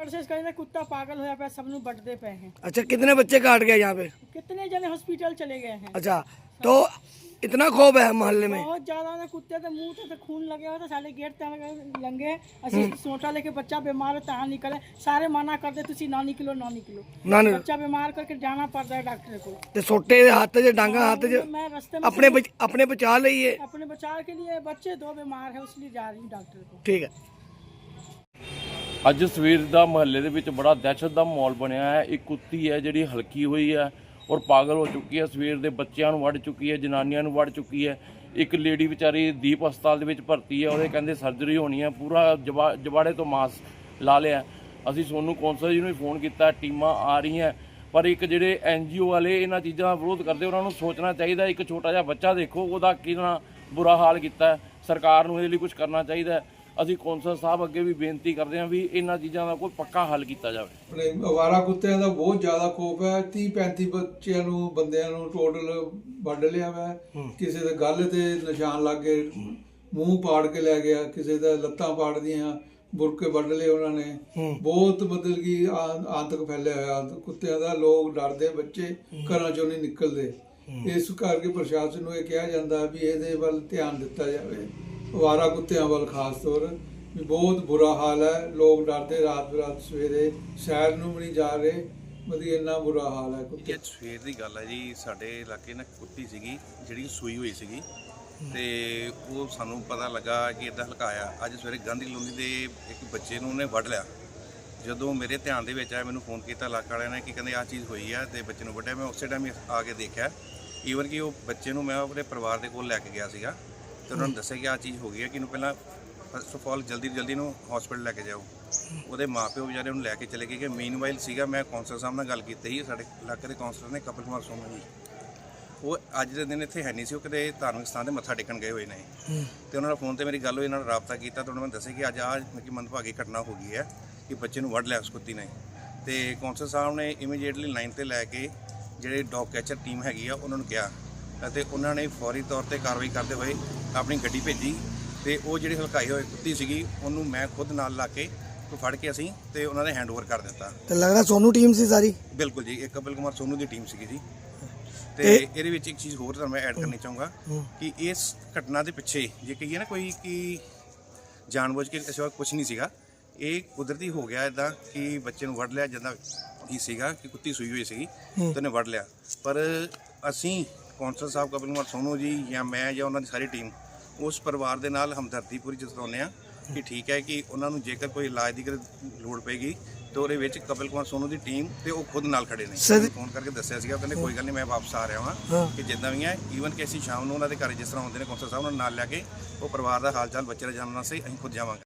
कुत्ता पागल हो पे पे अच्छा कितने बच्चे काट गए यहाँ पे? कितने जने हॉस्पिटल चले गए हैं? अच्छा तो इतना खोब है मोहल्ले में? बहुत ज़्यादा ना कुत्ते तो मुँह तो खून लगे हुआ था सारे गेट तक लंगे। ऐसे हम्म। सोटा लेके बच्चा बीमार है तहाँ निकले। सारे मना कर दे तुसी ना निकलो ना निकलो। ना निकलो। बच्चा बीमार करके जाना पड़ता है डॉक्टर को। ते सोटे दे हाथ से डांगा हाथ से मैं रास्ते में अपने बच, अपने बचा लिए अपने बचाव के लिए बच्चे दो बीमार है उसलिए जा रही हूँ डॉक्टर को। ठीक है। ਅੱਜ ਸਵੇਰ ਦਾ ਮਹੱਲੇ ਦੇ ਵਿੱਚ ਬੜਾ ਦਹਿਸ਼ਤ ਦਾ ਮਾਹੌਲ ਬਣਿਆ ਹੈ। ਇੱਕ ਕੁੱਤੀ ਹੈ ਜਿਹੜੀ ਹਲਕੀ ਹੋਈ ਹੈ ਔਰ ਪਾਗਲ ਹੋ ਚੁੱਕੀ ਹੈ। ਸਵੇਰ ਦੇ ਬੱਚਿਆਂ ਨੂੰ ਵੱਢ ਚੁੱਕੀ ਹੈ, ਜਨਾਨੀਆਂ ਨੂੰ ਵੱਢ ਚੁੱਕੀ ਹੈ। ਇੱਕ ਲੇਡੀ ਵਿਚਾਰੀ ਦੀਪ ਹਸਪਤਾਲ ਦੇ ਵਿੱਚ ਭਰਤੀ ਹੈ ਉਹਦੇ ਕਹਿੰਦੇ ਸਰਜਰੀ ਹੋਣੀ ਹੈ। ਪੂਰਾ ਜਵਾ- ਜਵਾੜੇ ਤੋਂ ਮਾਸ ਲਾ ਲਿਆ ਅਸੀਂ ਸੋਨੂੰ ਕੌਂਸਲ ਜੀ ਨੂੰ ਵੀ ਫੋਨ ਕੀਤਾ, ਟੀਮਾਂ ਆ ਰਹੀਆਂ ਪਰ ਇੱਕ ਜਿਹੜੇ ਐਨਜੀਓ ਵਾਲੇ ਇਹਨਾਂ ਚੀਜ਼ਾਂ ਦਾ ਵਿਰੋਧ ਕਰਦੇ, ਉਹਨਾਂ ਨੂੰ ਸੋਚਣਾ ਚਾਹੀਦਾ ਇੱਕ ਛੋਟਾ ਜਿਹਾ ਬੱਚਾ ਦੇਖੋ, ਉਹਦਾ ਕਿੰਨਾ ਬੁਰਾ ਹਾਲ ਕੀਤਾ ਸਰਕਾਰ ਨੂੰ ਇਹਦੇ ਲਈ ਕੁਝ ਕਰਨਾ ਚਾਹੀਦਾ ਅਸੀਂ ਕੌਂਸਲ ਸਾਹਿਬ ਅੱਗੇ ਵੀ ਬੇਨਤੀ ਕਰਦੇ ਹਾਂ ਵੀ ਇਹਨਾਂ ਚੀਜ਼ਾਂ ਦਾ ਕੋਈ ਪੱਕਾ ਹੱਲ ਕੀਤਾ ਜਾਵੇ। ਆਪਣੇ ਅਵਾਰਾ ਕੁੱਤਿਆਂ ਦਾ ਬਹੁਤ ਜ਼ਿਆਦਾ ਖੋਫ ਹੈ। 30 35 ਬੱਚਿਆਂ ਨੂੰ ਬੰਦਿਆਂ ਨੂੰ ਟੋਟਲ ਵੱਢ ਲਿਆ ਵਾ। ਕਿਸੇ ਦੇ ਗੱਲ ਤੇ ਨਿਸ਼ਾਨ ਲੱਗ ਗਏ ਮੂੰਹ ਪਾੜ ਕੇ ਲੈ ਗਿਆ ਕਿਸੇ ਦਾ ਲੱਤਾਂ ਪਾੜ ਦੀਆਂ ਬੁਰਕੇ ਵੱਢ ਲਏ ਉਹਨਾਂ ਨੇ। ਬਹੁਤ ਕਿ ਆਂ- ਆਤੰਕ ਫੈਲਿਆ ਹੋਇਆ। ਕੁੱਤਿਆਂ ਦਾ ਲੋਕ ਡਰਦੇ ਬੱਚੇ ਘਰਾਂ ਚੋਂ ਨਹੀਂ ਨਿਕਲਦੇ। ਇਸ ਕਰਕੇ ਪ੍ਰਸ਼ਾਸਨ ਨੂੰ ਇਹ ਕਿਹਾ ਜਾਂਦਾ ਵੀ ਇਹਦੇ ਵੱਲ ਧਿਆਨ ਦਿੱਤਾ ਜਾਵੇ। ਅਵਾਰਾ ਕੁੱਤਿਆਂ ਵੱਲ ਖਾਸ ਤੌਰ, ਵੀ ਬਹੁਤ ਬੁਰਾ ਹਾਲ ਹੈ। ਲੋਕ ਡਰਦੇ ਰਾਤ ਬਰਾਤ ਸਵੇਰੇ ਸ਼ਹਿਰ ਨੂੰ ਵੀ ਨਹੀਂ ਜਾ ਰਹੇ। ਮਤਲਬ ਇੰਨਾ ਬੁਰਾ ਹਾਲ ਹੈ ਕੁੱਤੇ। ਇਹ ਸਵੇਰ ਦੀ ਗੱਲ ਹੈ ਜੀ, ਸਾਡੇ ਇਲਾਕੇ ਨਾਲ ਕੁੱਤੀ ਸੀਗੀ, ਜਿਹੜੀ ਸੂਈ ਹੋਈ ਸੀਗੀ। ਤੇ ਉਹ ਸਾਨੂੰ ਪਤਾ ਲੱਗਾ ਕਿ ਇਦਾਂ ਹਲਕਾਇਆ ਅੱਜ ਸਵੇਰੇ ਗਾਂਧੀ ਕਲੋਨੀ ਦੇ ਇੱਕ ਬੱਚੇ ਨੂੰ ਉਹਨੇ ਵੱਢ ਲਿਆ। ਜਦੋਂ ਮੇਰੇ ਧਿਆਨ ਦੇ ਵਿੱਚ ਆਇਆ, ਮੈਨੂੰ ਫੋਨ ਕੀਤਾ, ਇਲਾਕਾ ਵਾਲਿਆਂ ਨੇ ਕਿ ਕਹਿੰਦੇ ਆਹ ਚੀਜ਼ ਹੋਈ ਆ ਤੇ ਬੱਚੇ ਨੂੰ ਵੱਢਿਆ। ਮੈਂ ਉਸੇ ਟਾਈਮ ਆ ਕੇ ਦੇਖਿਆ। ਈਵਨ ਕਿ ਉਹ ਬੱਚੇ ਨੂੰ ਮੈਂ ਆਪਣੇ ਪਰਿਵਾਰ ਦੇ ਕੋਲ ਲੈ ਕੇ ਗਿਆ ਸੀਗਾ। ਤੇ ਉਹਨਾਂ ਨੂੰ ਦੱਸਿਆ ਕਿ ਆਹ ਚੀਜ਼ ਹੋ ਗਈ ਹੈ ਕਿ ਇਹਨੂੰ ਪਹਿਲਾਂ ਫਸਟ ਆਫ ਆਲ ਜਲਦੀ ਤੋਂ ਜਲਦੀ ਨੂੰ ਹਸਪੀਟਲ ਲੈ ਕੇ ਜਾਓ। ਉਹਦੇ ਮਾਪਿਓ ਵਿਚਾਰੇ ਉਹਨੂੰ ਲੈ ਕੇ ਚਲੇ ਗਏ ਕਿ ਮੀਨਵਾਈਲ ਸੀਗਾ ਮੈਂ ਕੌਂਸਲਰ ਸਾਹਿਬ ਨਾਲ ਗੱਲ ਕੀਤੀ ਸੀ ਸਾਡੇ ਇਲਾਕੇ ਦੇ ਕੌਂਸਲਰ ਨੇ ਕਪਿਲ ਕੁਮਾਰ ਸੋਮਨ ਜੀ। ਉਹ ਅੱਜ ਦੇ ਦਿਨ ਇੱਥੇ ਹੈ ਨਹੀਂ ਸੀ ਉਹ ਕਿਤੇ ਧਾਰਮਿਕ ਸਥਾਨ ਤੇ ਮੱਥਾ ਟੇਕਣ ਗਏ ਹੋਏ ਨੇ। ਤੇ ਉਹਨਾਂ ਨਾਲ ਫੋਨ ਤੇ ਮੇਰੀ ਗੱਲ ਹੋਈ ਇਹਨਾਂ ਨਾਲ ਰਾਬਤਾ ਕੀਤਾ ਤੇ ਉਹਨਾਂ ਨੇ ਦੱਸਿਆ ਕਿ ਅੱਜ ਆਹ ਕਿ ਮੰਦਭਾਗੀ ਘਟਨਾ ਹੋ ਗਈ ਹੈ ਕਿ ਬੱਚੇ ਨੂੰ ਵੱਢ ਲਿਆ ਉਸ ਕੁੱਤੀ ਨੇ। ਤੇ ਕੌਂਸਲ ਸਾਹਿਬ ਨੇ ਇਮੀਡੀਏਟਲੀ ਲਾਈਨ ਤੇ ਲੈ ਕੇ ਜਿਹੜੇ ਡੌਗ ਕੈਚਰ ਟੀਮ ਹੈਗੀ ਆ ਉਹਨਾਂ ਨੂੰ ਕਿਹਾ ਅਤੇ ਉਹਨਾਂ ਨੇ ਫੌਰੀ ਤੌਰ ਤੇ ਕਾਰਵਾਈ ਕਰਦੇ ਹੋਏ ਆਪਣੀ ਗੱਡੀ ਭੇਜੀ ਤੇ ਉਹ ਜਿਹੜੀ ਹਲਕਾਈ ਹੋਏ ਕੁੱਤੀ ਸੀਗੀ ਉਹਨੂੰ ਮੈਂ ਖੁਦ ਨਾਲ ਲਾ ਕੇ ਤੋਂ ਫੜ ਕੇ ਅਸੀਂ ਤੇ ਉਹਨਾਂ ਨੇ ਹੈਂਡਓਵਰ ਕਰ ਦਿੱਤਾ। ਤੇ ਲੱਗਦਾ ਸੋਨੂ ਟੀਮ ਸੀ ਸਾਰੀ? ਬਿਲਕੁਲ ਜੀ ਇਹ ਕਪਿਲ ਕੁਮਾਰ ਸੋਨੂ ਦੀ ਟੀਮ ਸੀਗੀ ਜੀ। ਤੇ ਇਹਦੇ ਵਿੱਚ ਇੱਕ ਚੀਜ਼ ਹੋਰ ਤੁਹਾਨੂੰ ਮੈਂ ਐਡ ਕਰਨੀ ਚਾਹੂੰਗਾ ਕਿ ਇਸ ਘਟਨਾ ਦੇ ਪਿੱਛੇ ਜੇ ਕਹੀਏ ਨਾ ਕੋਈ ਕਿ ਜਾਣਬੁੱਝ ਕੇ ਕਿਸੇ ਕੁਝ ਨਹੀਂ ਸੀਗਾ। ਇਹ ਕੁਦਰਤੀ ਹੋ ਗਿਆ ਇਦਾਂ ਕਿ ਬੱਚੇ ਨੂੰ ਵੜ ਲਿਆ ਜਾਂਦਾ ਕੀ ਸੀਗਾ ਕਿ ਕੁੱਤੀ ਸੂਈ ਹੋਈ ਸੀਗੀ ਤੇ ਉਹਨੇ ਲਿਆ। ਪਰ ਅਸੀਂ ਕੌਂਸਲ ਸਾਹਿਬ ਕਪਿਲ ਕੁਮਾਰ ਸੋਨੂ ਜੀ ਜਾਂ ਮੈਂ ਜਾਂ ਉਹਨਾਂ ਦੀ ਸਾਰੀ ਟੀਮ ਉਸ ਪਰਿਵਾਰ ਦੇ ਨਾਲ ਹਮਦਰਦੀ ਪੂਰੀ ਜਤਾਉਂਦੇ ਆ ਕਿ ਠੀਕ ਹੈ ਕਿ ਉਹਨਾਂ ਨੂੰ ਜੇਕਰ ਕੋਈ ਇਲਾਜ ਦੀ ਲੋੜ ਪਏਗੀ ਤੇ ਉਹਦੇ ਵਿੱਚ ਕਪਿਲ ਕੁਮਾਰ ਸੋਨੂ ਦੀ ਟੀਮ ਤੇ ਉਹ ਖੁਦ ਨਾਲ ਖੜੇ ਨੇ ਫੋਨ ਕਰਕੇ ਦੱਸਿਆ ਸੀਗਾ ਕਹਿੰਦੇ ਕੋਈ ਗੱਲ ਨਹੀਂ ਮੈਂ ਵਾਪਸ ਆ ਰਿਹਾ ਹਾਂ। ਕਿ ਜਿੱਦਾਂ ਵੀ ਹੈ ਈਵਨ ਕਿ ਅਸੀਂ ਸ਼ਾਮ ਨੂੰ ਉਹਨਾਂ ਦੇ ਘਰ ਜਿਸ ਤਰ੍ਹਾਂ ਹੁੰਦੇ ਨੇ ਕੌਂਸਲ ਸਾਹਿਬ ਉਹਨਾਂ ਨੂੰ ਨਾਲ ਲੈ ਕੇ ਉਹ ਪਰਿਵਾਰ ਦਾ ਹਾਲ ਚਾਲ ਬੱਚੇ ਦਾ ਜਾਣਨ ਵਾਸਤੇ ਅਸੀਂ ਖੁਦ ਜਾਵਾਂਗੇ